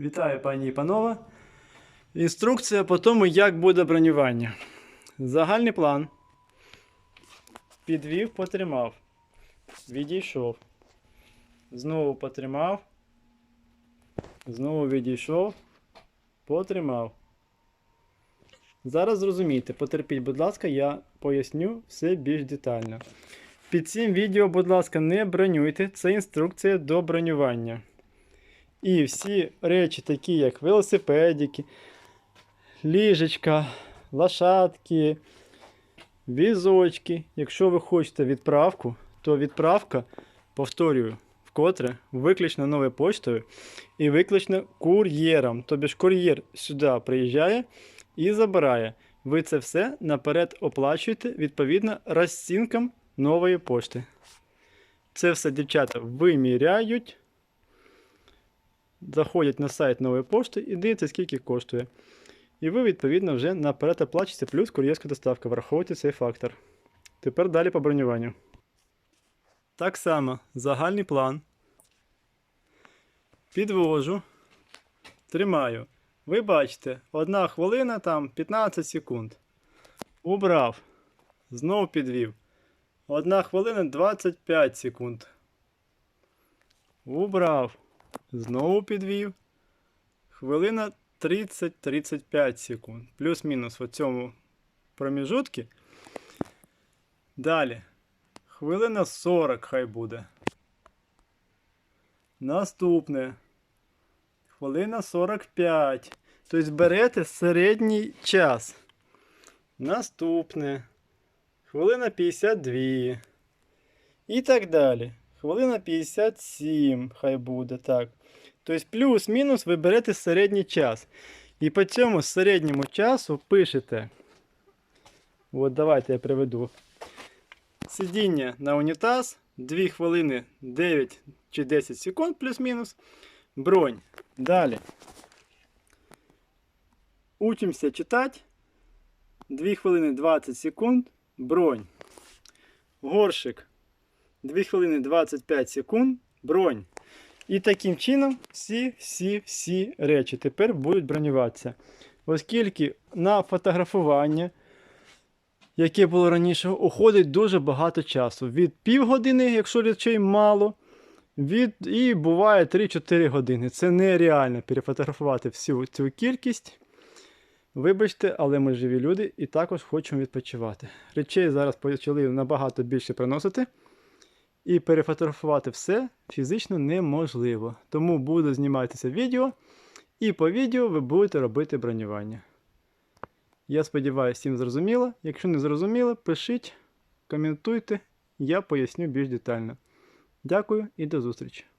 Вітаю, пані і панове. Інструкція по тому, як буде бронювання. Загальний план. Підвів, потримав. Відійшов. Знову потримав. Знову відійшов. Потримав. Зараз зрозумійте, потерпіть, будь ласка, я поясню все більш детально. Під цим відео, будь ласка, не бронюйте. Це інструкція до бронювання. І всі речі, такі як велосипедики, ліжечка, лошадки, візочки. Якщо ви хочете відправку, то відправка, повторюю, вкотре, виключно новою поштою і виключно кур'єром. Тобі ж кур'єр сюди приїжджає і забирає. Ви це все наперед оплачуєте відповідно розцінкам нової пошти. Це все дівчата виміряють заходять на сайт нової пошти і дивляться, скільки коштує. І ви, відповідно, вже наперед оплачуєте плюс кур'єрська доставка. Враховуйте цей фактор. Тепер далі по бронюванню. Так само, загальний план. Підвожу. Тримаю. Ви бачите, одна хвилина там 15 секунд. Убрав. Знову підвів. Одна хвилина 25 секунд. Убрав. Знову підвів. Хвилина 30-35 секунд. Плюс-мінус в цьому проміжутку. Далі. Хвилина 40 хай буде. Наступне. Хвилина 45. Тобто берете середній час. Наступне. Хвилина 52. І так далі. Хвилина 57, хай буде так. Тобто плюс-мінус ви берете середній час. І по цьому середньому часу пишете. От давайте я приведу. Сидіння на унітаз. 2 хвилини 9 чи 10 секунд плюс-мінус. Бронь. Далі. Учимося читати. 2 хвилини 20 секунд. Бронь. Горшик. 2 хвилини 25 секунд. Бронь. І таким чином всі, всі, всі речі тепер будуть бронюватися. Оскільки на фотографування, яке було раніше, уходить дуже багато часу. Від півгодини, якщо речей мало, від, і буває 3-4 години. Це нереально перефотографувати всю цю кількість. Вибачте, але ми живі люди і також хочемо відпочивати. Речей зараз почали набагато більше приносити. І перефотографувати все фізично неможливо. Тому буду зніматися відео, і по відео ви будете робити бронювання. Я сподіваюся, всім зрозуміло. Якщо не зрозуміло, пишіть, коментуйте, я поясню більш детально. Дякую і до зустрічі!